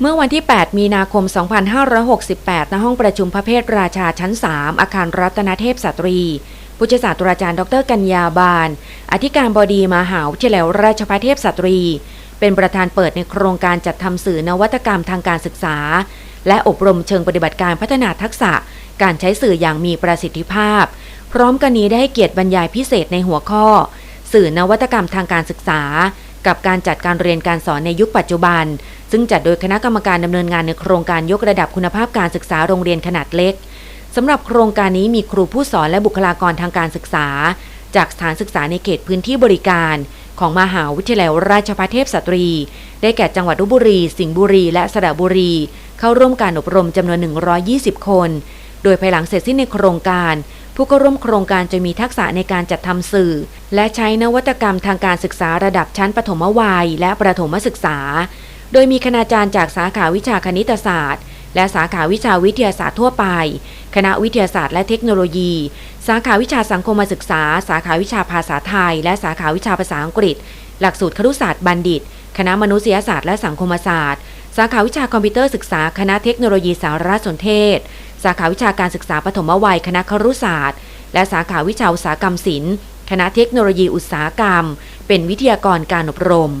เมื่อวันที่ 8 มีนาคม 2568 ณ ห้องประชุมพระเพทราชาชั้น 3 อาคารรัตนเทพสตรี ผู้ช่วยศาสตราจารย์ ดรกัญญาบานอธิการบดีมหาวิทยาลัยราชภัฏเทพสตรี เป็นประธานเปิดในโครงการจัดทำสื่อนวัตกรรมทางการศึกษา และอบรมเชิงปฏิบัติการพัฒนาทักษะ การใช้สื่ออย่างมีประสิทธิภาพ พร้อมกันนี้ได้ให้เกียรติบรรยายพิเศษในหัวข้อ สื่อนวัตกรรมทางการศึกษา กับการจัดการเรียนการสอนในยุคปัจจุบัน ซึ่งจัดโดยคณะกรรมการดำเนินงานในโครงการยกระดับคุณภาพการศึกษาโรงเรียนขนาดเล็กสำหรับโครงการนี้มีครูผู้สอนและบุคลากรทางการศึกษา จากสถานศึกษาในเขตพื้นที่บริการ ของมหาวิทยาลัยราชภัฏเทพสตรี ได้แก่จังหวัดลพบุรี สิงห์บุรี และสระบุรี เข้าร่วมการอบรมจำนวน 120 คน โดยภายหลังเสร็จสิ้นในโครงการ ผู้เข้าร่วมโครงการจะมีทักษะในการจัดทำสื่อ และใช้นวัตกรรมทางการศึกษาระดับชั้นปฐมวัย และประถมศึกษา โดยมีคณาจารย์จากสาขาวิชาคณิตศาสตร์ และสาขาวิชาวิทยาศาสตร์ทั่วไป คณะวิทยาศาสตร์และเทคโนโลยี สาขาวิชาสังคมศึกษา สาขาวิชาภาษาไทย และสาขาวิชาภาษาอังกฤษ หลักสูตรครุศาสตร์บัณฑิต คณะมนุษยศาสตร์และสังคมศาสตร์ สาขาวิชาคอมพิวเตอร์ศึกษาคณะเทคโนโลยีสารสนเทศ สาขาวิชาการศึกษาปฐมวัยคณะครุศาสตร์ และสาขาวิชาอุตสาหกรรมศิลป์ คณะเทคโนโลยีอุตสาหกรรม เป็นวิทยากรการอบรม